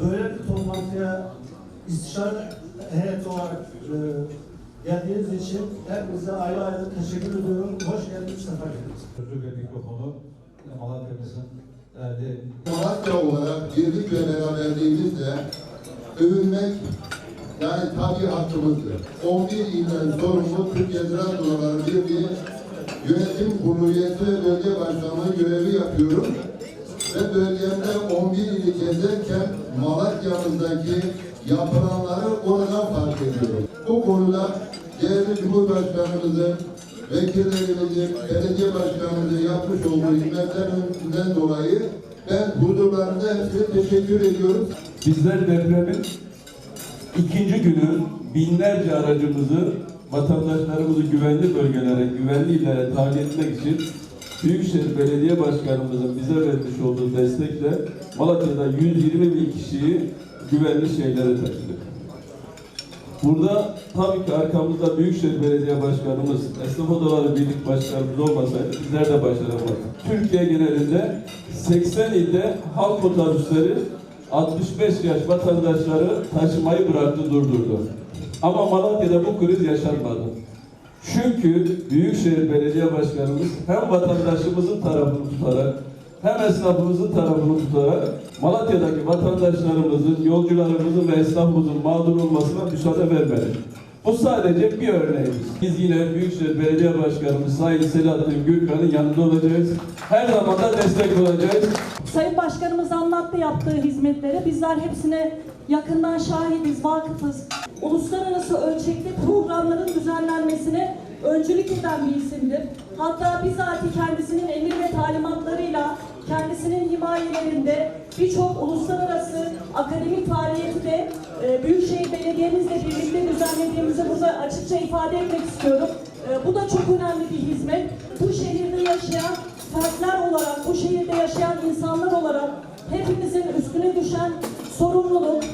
Böyle bir toplantıya istişare heyeti olarak e, geldiğiniz için hepinize ayrı ayrı teşekkür ediyorum. Hoş geldiniz, sefa geldiniz. Ve mikrofonu Malatya'mızın değerli Malatya olarak birlik ve beraberliğimizle övünmek yani tabi hakkımızdır. 11 ilden sorumlu Türkiye Ziraat Odaları Birliği Yönetim Kurulu üyesi ve bölge başkanlığı görevi yapıyorum. Ve bölgemde 11 ili gezerken Malatya'mızdaki yapılanları oradan fark ediyorum. Bu konuda değerli Cumhurbaşkanımızın, vekillerimizin, belediye başkanımızın yapmış olduğu hizmetlerinden dolayı ben huzurlarında hepsine teşekkür ediyorum. Bizler depremin ikinci günü binlerce aracımızı vatandaşlarımızı güvenli bölgelere, güvenli illere tahliye etmek için Büyükşehir Belediye Başkanımızın bize vermiş olduğu destekle Malatya'da 120 bin kişiyi güvenli şehirlere taşıdık. Burada tabii ki arkamızda Büyükşehir Belediye Başkanımız, Esnaf Odaları Birlik Başkanımız olmasaydı bizler de başaramazdık. Türkiye genelinde 80 ilde halk otobüsleri 65 yaş vatandaşları taşımayı bıraktı durdurdu. Ama Malatya'da bu kriz yaşanmadı. Çünkü Büyükşehir Belediye Başkanımız hem vatandaşımızın tarafını tutarak hem esnafımızın tarafını tutarak Malatya'daki vatandaşlarımızın, yolcularımızın ve esnafımızın mağdur olmasına müsaade vermedi. Bu sadece bir örneğimiz. Biz yine Büyükşehir Belediye Başkanımız Sayın Selahattin Gürkan'ın yanında olacağız. Her zaman da destek olacağız. Sayın Başkanımız anlattı yaptığı hizmetleri. Bizler hepsine yakından şahidiz, vakıfız. Uluslararası ölçekli programların düzenlenmesine öncülük eden bir isimdir. Hatta bizatihi kendisinin emir ve talimatlarıyla kendisinin himayelerinde birçok uluslararası akademik faaliyeti de e, Büyükşehir Belediye'mizle birlikte düzenlediğimizi burada açıkça ifade etmek istiyorum. E, bu da çok önemli bir hizmet. Bu şehirde yaşayan fertler olarak, bu şehirde yaşayan insanlar olarak hepimizin üstüne düşen sorumluluk,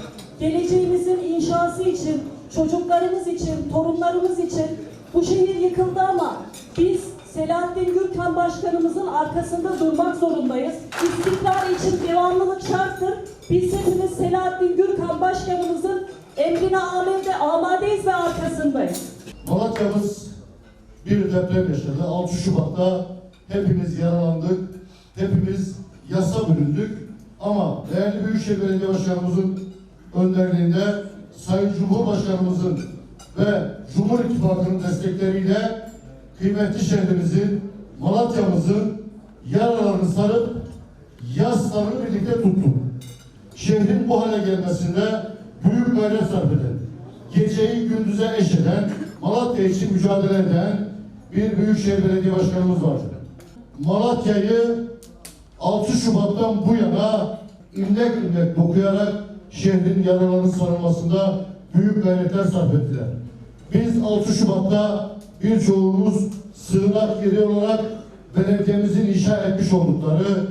geleceğimizin inşası için, çocuklarımız için, torunlarımız için bu şehir yıkıldı ama biz Selahattin Gürkan Başkanımızın arkasında durmak zorundayız. İstikrar için devamlılık şarttır. Biz hepimiz Selahattin Gürkan Başkanımızın emrine amelde amadeyiz ve arkasındayız. Malatya'mız bir deprem yaşadı. 6 Şubat'ta hepimiz yaralandık. Hepimiz yasa büründük. Ama değerli Büyükşehir Belediye Başkanımızın önderliğinde Sayın Cumhurbaşkanımızın ve Cumhur İttifakı'nın destekleriyle kıymetli şehrimizin, Malatya'mızın yaralarını sarıp yaslarını birlikte tuttuk. Şehrin bu hale gelmesinde büyük gayret sarf eden, geceyi gündüze eş eden, Malatya için mücadele eden bir Büyükşehir Belediye Başkanımız var. Malatya'yı 6 Şubat'tan bu yana ilmek ilmek dokuyarak şehrin yaralarının sarılmasında büyük gayretler sarf ettiler. Biz 6 Şubat'ta birçoğumuz sığınak yeri olarak belediyemizin inşa etmiş oldukları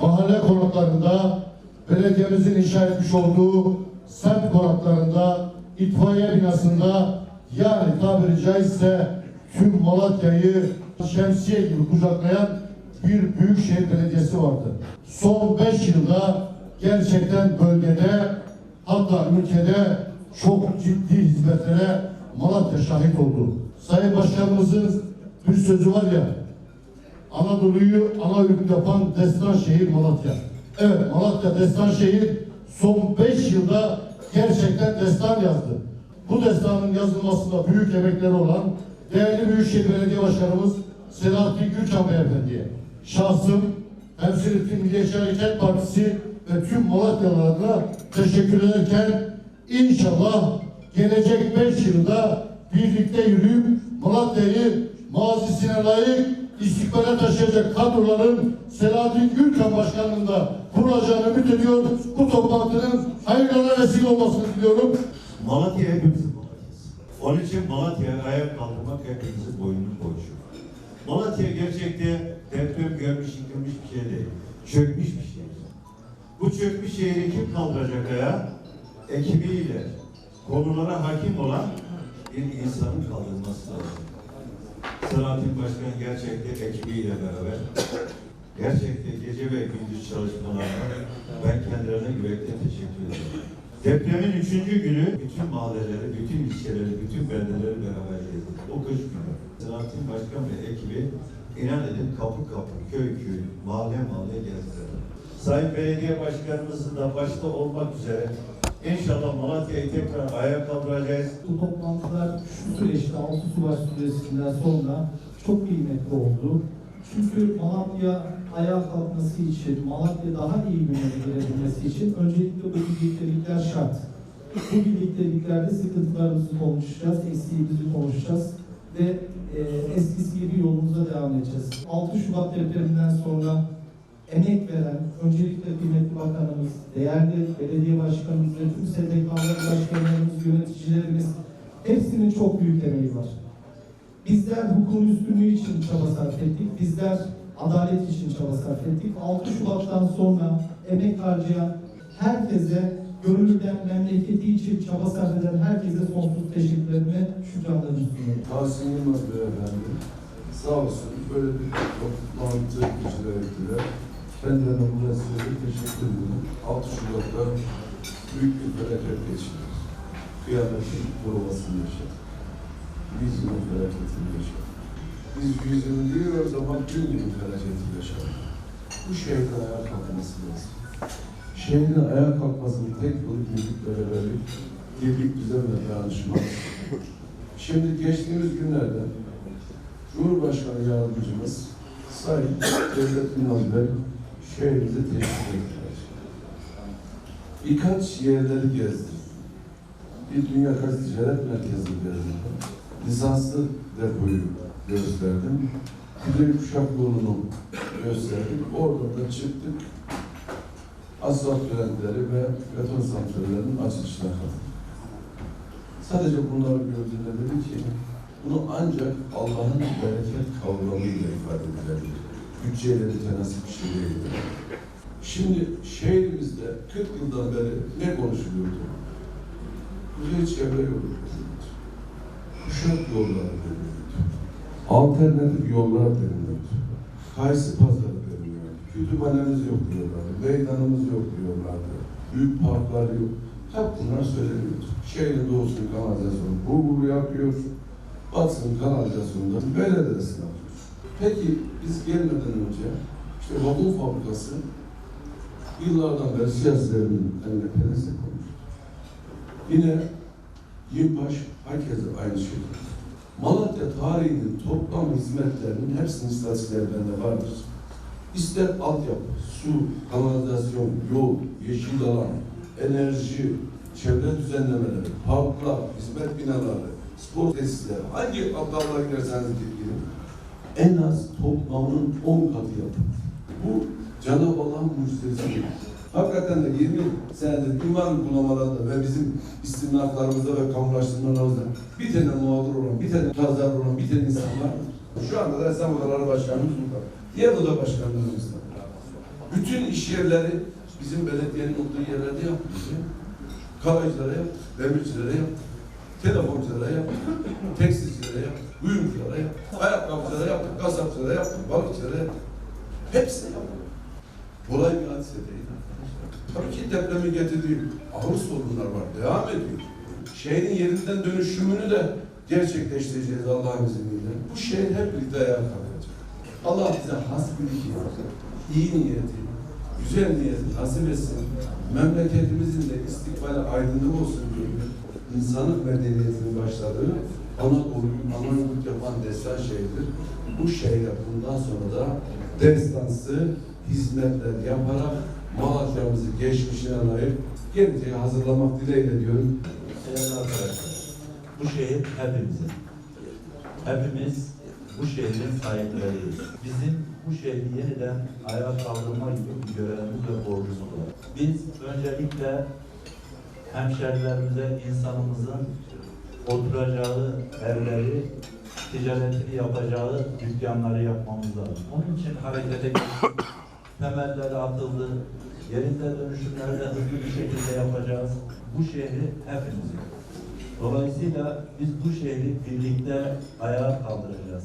mahalle konaklarında belediyemizin inşa etmiş olduğu semt konaklarında itfaiye binasında yani tabiri caizse tüm Malatya'yı şemsiye gibi kucaklayan bir büyükşehir belediyesi vardı. Son 5 yılda gerçekten bölgede hatta ülkede çok ciddi hizmetlere Malatya şahit oldu. Sayın Başkanımızın bir sözü var ya Anadolu'yu ana ürün yapan destan şehir Malatya. Evet Malatya destan şehir son 5 yılda gerçekten destan yazdı. Bu destanın yazılmasında büyük emekleri olan değerli Büyükşehir Belediye Başkanımız Selahattin Gülcan Beyefendi'ye şahsım, ettiğim Milliyetçi Hareket Partisi ve tüm Malatyalılarına teşekkür ederken inşallah gelecek 5 yılda birlikte yürüyüp Malatya'yı mazisine layık istikbale taşıyacak kadroların Selahattin Gülkan Başkanlığında kurulacağını ümit ediyor. Bu toplantının hayırlara vesile olmasını diliyorum. Malatya hepimizin Malatya'sı. Onun için Malatya'ya ayağa kaldırmak hepimizin boynunu borcu. Malatya gerçekte deprem görmüş, yıkılmış bir şey değil. Çökmüş bir şey. Bu çökmüş şehri kim kaldıracak ayağa? Ekibiyle, konulara hakim olan bir insanın kaldırması lazım. Selahattin Başkan gerçekte ekibiyle beraber gerçekten gece ve gündüz çalışmalarına ben kendilerine yürekten teşekkür ederim. Depremin üçüncü günü bütün mahalleleri, bütün ilçeleri, bütün beldeleri beraber gezdik. O kış günü. Selahattin Başkan ve ekibi inan edin kapı kapı, köy köy, mahalle mahalle gezdiler. Sayın Belediye Başkanımızın da başta olmak üzere inşallah Malatya'yı tekrar ayağa kaldıracağız. Bu toplantılar şu süreçte 6 Şubat süresinden sonra çok kıymetli oldu. Çünkü Malatya ayağa kalkması için, Malatya daha iyi günlere gelebilmesi için öncelikle bu birliktelikler şart. Bu birlikteliklerde sıkıntılarımızı konuşacağız, eksiğimizi konuşacağız ve e, eskisi gibi yolumuza devam edeceğiz. 6 Şubat depreminden sonra emek veren, öncelikle kıymetli bakanımız, değerli belediye başkanımız ve tüm STK'lar başkanlarımız, yöneticilerimiz hepsinin çok büyük emeği var. Bizler hukukun üstünlüğü için çaba sarf ettik. Bizler adalet için çaba sarf ettik. 6 Şubat'tan sonra emek harcayan herkese, gönülden memleketi için çaba sarf eden herkese sonsuz teşekkürlerimi, şükranlarımı sunuyorum. Tahsin Yılmaz Beyefendi sağ olsun böyle bir toplantı icra ettiler. Kendilerine bu vesileyle teşekkür ediyorum. 6 Şubat'ta büyük bir felaket geçirdik. Kıyametin provasını yaşadık. Yüzyılın felaketini yaşadık. Biz yüzyılın değil o zaman gün gibi felaketi yaşadık. Bu şehrin ayağa kalkması lazım. Şehrin ayağa kalkmasının tek yolu birlik beraberlik, birlik düzen ve dayanışma. Şimdi geçtiğimiz günlerde Cumhurbaşkanı Yardımcımız Sayın Devlet Ünal Bey şehrimize teşrif ettiler. Birkaç yerleri gezdim. Bir Dünya Gaz Ticaret Merkezi gezdim. Lisanslı depoyu gösterdim. Kuzey Kuşak yolunu gösterdik. Oradan da çıktık. Asfalt trendleri ve beton santrallerinin açılışına katıldık. Sadece bunları gördüğümde dedim ki bunu ancak Allah'ın bereket kavramıyla ifade edilebilir. Bütçeyle de tenasip bir şey değil. Şimdi şehrimizde 40 yıldan beri ne konuşuluyordu? Kuzey çevre yolu denildi. Kuşak yolları denildi. Alternatif yollar denildi. Kayısı pazarı deniliyordu. Kütüphanemiz yok diyorlardı. Meydanımız yok diyorlardı. Büyük parklar yok. Hep bunlar söyleniyordu. Şehrin doğusunu kanalizasyonu bu yapıyor. Batısının kanalizasyonunda belediyesini yapıyor. Peki biz gelmeden önce işte vagon fabrikası yıllardan beri siyasilerin eline penese konmuştu. Yine Yimpaş herkese aynı şey. Malatya tarihinin toplam hizmetlerinin hepsinin istatistikleri bende vardır. İster altyapı, su, kanalizasyon, yol, yeşil alan, enerji, çevre düzenlemeleri, parklar, hizmet binaları, spor tesisleri, hangi dallara girerseniz gidin, en az toplamının 10 katı yapın. Bu Cenab-ı Allah'ın mucizesi. Hakikaten de 20 senedir imam bulamalarında ve bizim istimlaklarımızda ve kamulaştırmalarımızda bir tane mağdur olan, bir tane kazar olan, bir tane insan var. Şu anda da Odaları Başkanımız burada. Diğer oda başkanlarımız da. Bütün iş yerleri bizim belediyenin olduğu yerlerde yapılıyor. Kalaycılara yap, demircilere yap, telefonculara yap, tekstilcilere yap, kuyumculara yap, ayakkabıcılara yap, kasapçılara yap, balıkçılara yap. Hepsini yap. Kolay bir hadise değil arkadaşlar. Tabii ki depremin getirdiği ağır sorunlar var, devam ediyor. Şehrin yerinden dönüşümünü de gerçekleştireceğiz Allah'ın izniyle. Bu şehir hep birlikte ayağa kalkacak. Allah bize has bir iyi niyeti, güzel niyeti nasip etsin. Memleketimizin de istikbali aydınlık olsun diye insanlık medeniyetinin başladığı Anadolu'yu Anadolu yapan destan şehirdir. Bu şehre bundan sonra da destansı hizmetler yaparak Malatya'mızı geçmişine layık geleceğe hazırlamak dileğiyle diyorum. Değerli arkadaşlar, bu şehir hepimizin. Hepimiz bu şehrin sahipleriyiz. Bizim bu şehri yeniden ayağa kaldırma gibi bir görevimiz ve borcumuz var. Biz öncelikle hemşerilerimize insanımızın oturacağı evleri, ticaretini yapacağı dükkanları yapmamız lazım. Onun için harekete geçtik. Temelleri atıldı. Yerinde dönüşümleri de hızlı bir şekilde yapacağız. Bu şehri hepimizin. Dolayısıyla biz bu şehri birlikte ayağa kaldıracağız.